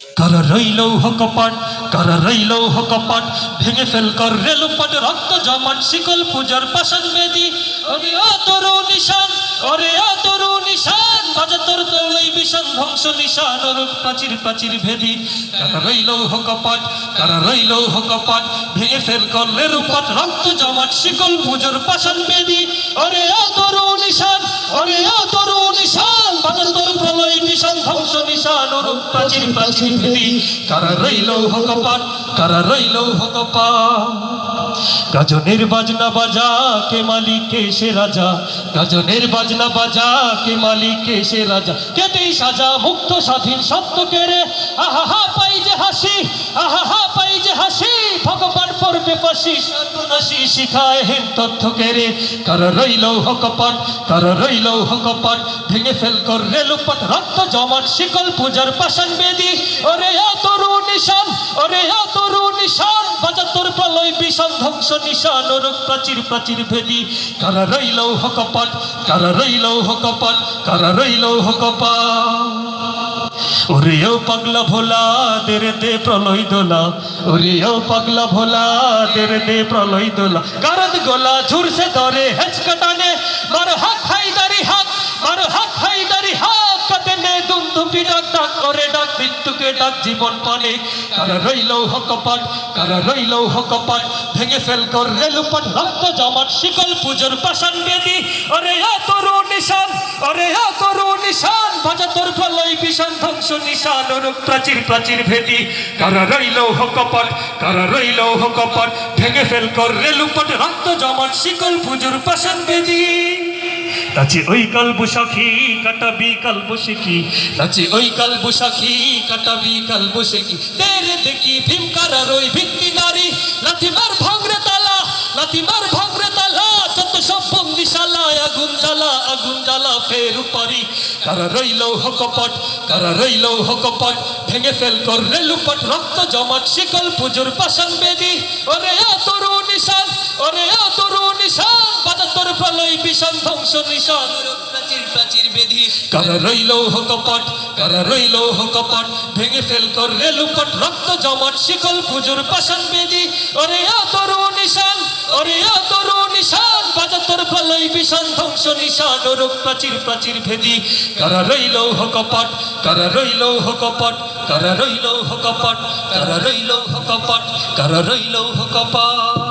কারা রইল হকপাট কারা রইল হকপাট, ভেঙে ফেল কর রেলপাট, রক্ত জমাট শিকল পূজার পাশান বেদি। ওরে ও তরু নিশান, ওরে ও তরু নিশান বাজা তোর দৌড়ই বিষণ ধ্বংস নিশান রূপ প্রাচীর প্রাচীর ভেদি। কারা রইল হকপাট কারা রইল হকপাট, ভেঙে ফেল কর রেলপাট, রক্ত জমাট শিকল পূজার পাশান বেদি। ওরে ও তরু নিশান, ওরে ও ধ্বংস নিশান রূপ প্রাচীর প্রাচীর ভেদি কারা রইল হকপাট কারা রইল হকপাট গাজনের বাজনা বাজা, কে মালিক সে রাজা? গাজনের বাজনা বাজা, কে মালিক সে রাজা? কেটেই সাজা মুক্ত স্বাধীন সত্য কেড়ে আহা পাই যে হাসি। আহা ফাঁসি সর্বনাশী শিখায় হেন তথ্য কেড়ে। কার রইল হকপাট, কার রইল হকপাট, ভেঙে ফেল কর রেলুপাট রক্ত জমাট, শিকল পূজার পাশান বেদি। ওরে এ তরু নিশান, ওরে এ তরু নিশান বাজাতর প্রলয় বিষণ ধ্বংস নিশান রূপ প্রাচীর প্রাচীর ভেদি। কারা রইল হকপাট রইল হকপাট। ওরে ও পাগলা ভোলা দেরে দে প্রলয় দোলা। ওরে ও পাগলা ভোলা দেরে দে প্রলয় দোলা। গারদ গোলা ঝুরছে ধরে হেচ কাটানে মার হাত হাইদারি হাত। মার হাত হাইদারি হাত। কাটে নে দুম দুপি ডাক ডাক করে ডাক, মৃত্যুকে ডাক, জীবন পানে। কারা রইল হকপাট, কারা রইল হকপাট, ভেঙে ফেল কর রেলুপাট রক্ত জমাট, শিকল পুজোর পাশান বেদি। ওরে আ তরু নিশান ওরে আ তরু নিশান বাজা তোর বিষণ ধ্বংস নিশান রূপ প্রাচীর প্রাচীর ভেদি। কারা রইল হকপাট, কারা রইল হকপাট, ভেঙে ফেল কর রেলুপাট রক্ত জমাট, শিকল পুজোর পাশান বেদি। নাচে ওই কাল বৈশাখী কাটাবি কাল বসেকি নাচে ওই কাল বৈশাখী কাটাবি কাল বসেকি তেরে দেখি ভীমকারার ওই ভিত্তি নারী। লাথিমার ভাঙরে তালা লাথিমার আগুন জ্বালা ফের উপারি কারা রইল হকপট কারা রইল হকপট ভেঙে ফেল কর রেলুপট রক্ত জমাট শিকল পুজোর পাশান বেদি। ওরে আ তরু নিশান ওরে আ তরু নিশান বাজা তোর প্রলয় বিষণ ধ্বংস নিশান। কারা রইল হকপট কারা রইল হকপট ভেঙে ফেল কর রেলুপট রক্ত জমাট শিকল পুজোর পাশান বেদি। ওরে আ তরু নিশান ওরে প্রলয় বিষণ ধ্বংস নিশান রূপ প্রাচীর প্রাচীর ভেদি। কারা রইল হকপট কারা রইল হকপট কারা রইল হকপট কারা রইল হকপট কারা রইল হকপট